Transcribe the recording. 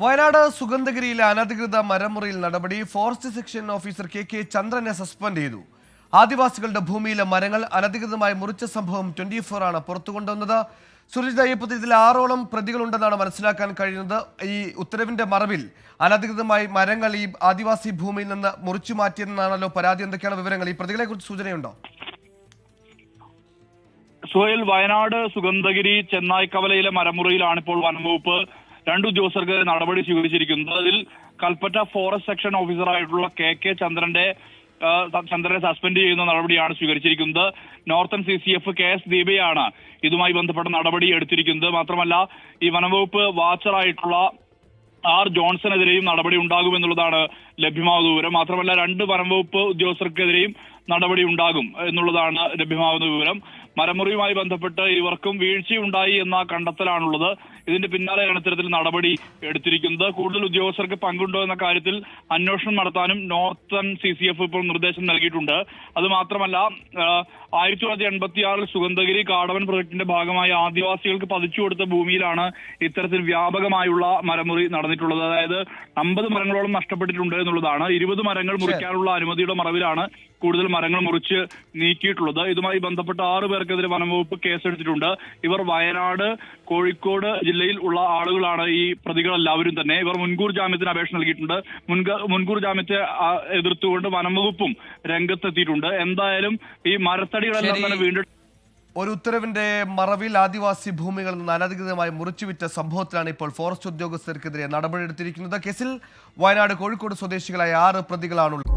വയനാട് സുഗന്ധഗിരിയിലെ അനധികൃത മരമുറിയിൽ നടപടി forest section officer K K ചന്ദ്രനെ സസ്പെൻഡ് ചെയ്തു. ആദിവാസികളുടെ ഭൂമിയിലെ മരങ്ങൾ അനധികൃതമായി മുറിച്ച സംഭവം ട്വന്റി ഫോർ ആണ് പുറത്തു കൊണ്ടുവന്നത് സുരജിത ഇതിൽ ആറോളം പ്രതികളുണ്ടെന്നാണ് മനസ്സിലാക്കാൻ കഴിയുന്നത്. ഈ ഉത്തരവിന്റെ മറവിൽ അനധികൃതമായി മരങ്ങൾ ഈ ആദിവാസി ഭൂമിയിൽ നിന്ന് മുറിച്ചു മാറ്റിയെന്നാണല്ലോ പരാതി. എന്തൊക്കെയാണ് വിവരങ്ങൾ? ഈ പ്രതികളെ കുറിച്ച് സൂചനയുണ്ടോ? സുഹേൽ വയനാട് സുഗന്ധഗിരി ചെന്നായ് കവലയിലെ മരമുറിയിലാണ് ഇപ്പോൾ വനംവകുപ്പ് രണ്ട് ഉദ്യോഗസ്ഥർക്ക് നടപടി സ്വീകരിച്ചിരിക്കുന്നത് അതിൽ കൽപ്പറ്റ ഫോറസ്റ്റ് സെക്ഷൻ ഓഫീസറായിട്ടുള്ള കെ കെ ചന്ദ്രന്റെ ചന്ദ്രനെ സസ്പെൻഡ് ചെയ്യുന്ന നടപടിയാണ് സ്വീകരിച്ചിരിക്കുന്നത്. Northern C C F K S ദീപയാണ് ഇതുമായി ബന്ധപ്പെട്ട നടപടി എടുത്തിരിക്കുന്നത്. മാത്രമല്ല ഈ വനംവകുപ്പ് വാച്ചറായിട്ടുള്ള ആർ ജോൺസണെതിരെയും നടപടി ഉണ്ടാകുമെന്നുള്ളതാണ് ലഭ്യമാകുന്ന വിവരം. മാത്രമല്ല രണ്ട് വനംവകുപ്പ് ഉദ്യോഗസ്ഥർക്കെതിരെയും നടപടി ഉണ്ടാകും എന്നുള്ളതാണ് ലഭ്യമാകുന്ന വിവരം. മരമുറിയുമായി ബന്ധപ്പെട്ട് ഇവർക്കും വീഴ്ചയുണ്ടായി എന്ന കണ്ടെത്തലാണുള്ളത്. ഇതിന്റെ പിന്നാലെയാണ് ഇത്തരത്തിൽ നടപടി എടുത്തിരിക്കുന്നത്. കൂടുതൽ ഉദ്യോഗസ്ഥർക്ക് പങ്കുണ്ടോ എന്ന കാര്യത്തിൽ അന്വേഷണം നടത്താനും നോർത്തൺ സി സി എഫ് ഇപ്പോൾ നിർദ്ദേശം നൽകിയിട്ടുണ്ട്. അത് മാത്രമല്ല ആയിരത്തി തൊള്ളായിരത്തി എൺപത്തി ആറിൽ സുഗന്ധഗിരി കാടവൻ പ്രൊജക്ടിന്റെ ഭാഗമായി ആദിവാസികൾക്ക് പതിച്ചു കൊടുത്ത ഭൂമിയിലാണ് ഇത്തരത്തിൽ വ്യാപകമായുള്ള മരമുറി നടന്നിട്ടുള്ളത്. അതായത് അമ്പത് മരങ്ങളോളം നഷ്ടപ്പെട്ടിട്ടുണ്ട് എന്നുള്ളതാണ്. ഇരുപത് മരങ്ങൾ മുറിക്കാനുള്ള അനുമതിയുടെ മറവിലാണ് കൂടുതൽ മരങ്ങൾ മുറിച്ച് നീക്കിയിട്ടുള്ളത്. ഇതുമായി ബന്ധപ്പെട്ട ആറ് പേർക്കെതിരെ വനംവകുപ്പ് കേസെടുത്തിട്ടുണ്ട്. ഇവർ വയനാട് കോഴിക്കോട് ജില്ലയിൽ ഉള്ള ആളുകളാണ് ഈ പ്രതികളെല്ലാവരും തന്നെ. ഇവർ മുൻകൂർ ജാമ്യത്തിന് അപേക്ഷ നൽകിയിട്ടുണ്ട്. മുൻക- മുൻകൂർ ജാമ്യത്തെ എതിർത്തുകൊണ്ട് വനംവകുപ്പും രംഗത്തെത്തിയിട്ടുണ്ട്. എന്തായാലും ഈ മരത്തടികളെല്ലാം. തന്നെ വീണ്ടും ഒരു ഉത്തരവിന്റെ മറവിൽ ആദിവാസി ഭൂമികളിൽ നിന്ന് അനധികൃതമായി മുറിച്ചുവിറ്റ സംഭവത്തിലാണ് ഇപ്പോൾ ഫോറസ്റ്റ് ഉദ്യോഗസ്ഥർക്കെതിരെ നടപടിയെടുത്തിരിക്കുന്നത്. കേസിൽ വയനാട് കോഴിക്കോട് സ്വദേശികളായ ആറ് പ്രതികളാണുള്ളത്.